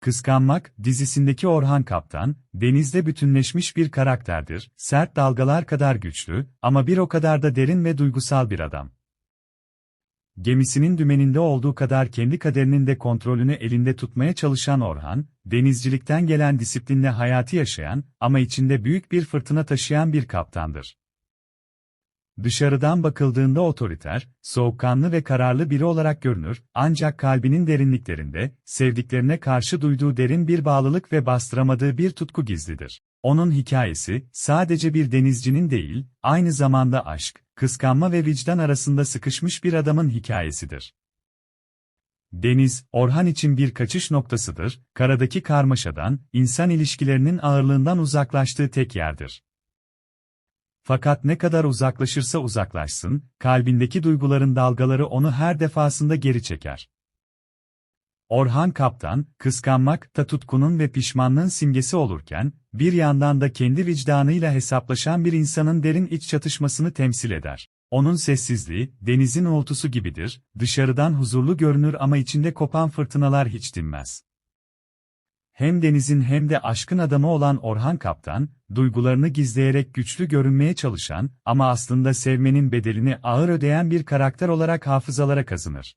Kıskanmak, dizisindeki Orhan Kaptan, denizde bütünleşmiş bir karakterdir, sert dalgalar kadar güçlü, ama bir o kadar da derin ve duygusal bir adam. Gemisinin dümeninde olduğu kadar kendi kaderinin de kontrolünü elinde tutmaya çalışan Orhan, denizcilikten gelen disiplinle hayatı yaşayan ama içinde büyük bir fırtına taşıyan bir kaptandır. Dışarıdan bakıldığında otoriter, soğukkanlı ve kararlı biri olarak görünür, ancak kalbinin derinliklerinde, sevdiklerine karşı duyduğu derin bir bağlılık ve bastıramadığı bir tutku gizlidir. Onun hikayesi, sadece bir denizcinin değil, aynı zamanda aşk, kıskanma ve vicdan arasında sıkışmış bir adamın hikayesidir. Deniz, Orhan için bir kaçış noktasıdır, karadaki karmaşadan, insan ilişkilerinin ağırlığından uzaklaştığı tek yerdir. Fakat ne kadar uzaklaşırsa uzaklaşsın, kalbindeki duyguların dalgaları onu her defasında geri çeker. Orhan Kaptan, kıskanmak da tutkunun ve pişmanlığın simgesi olurken, bir yandan da kendi vicdanıyla hesaplaşan bir insanın derin iç çatışmasını temsil eder. Onun sessizliği, denizin uğultusu gibidir, dışarıdan huzurlu görünür ama içinde kopan fırtınalar hiç dinmez. Hem denizin hem de aşkın adamı olan Orhan Kaptan, duygularını gizleyerek güçlü görünmeye çalışan ama aslında sevmenin bedelini ağır ödeyen bir karakter olarak hafızalara kazınır.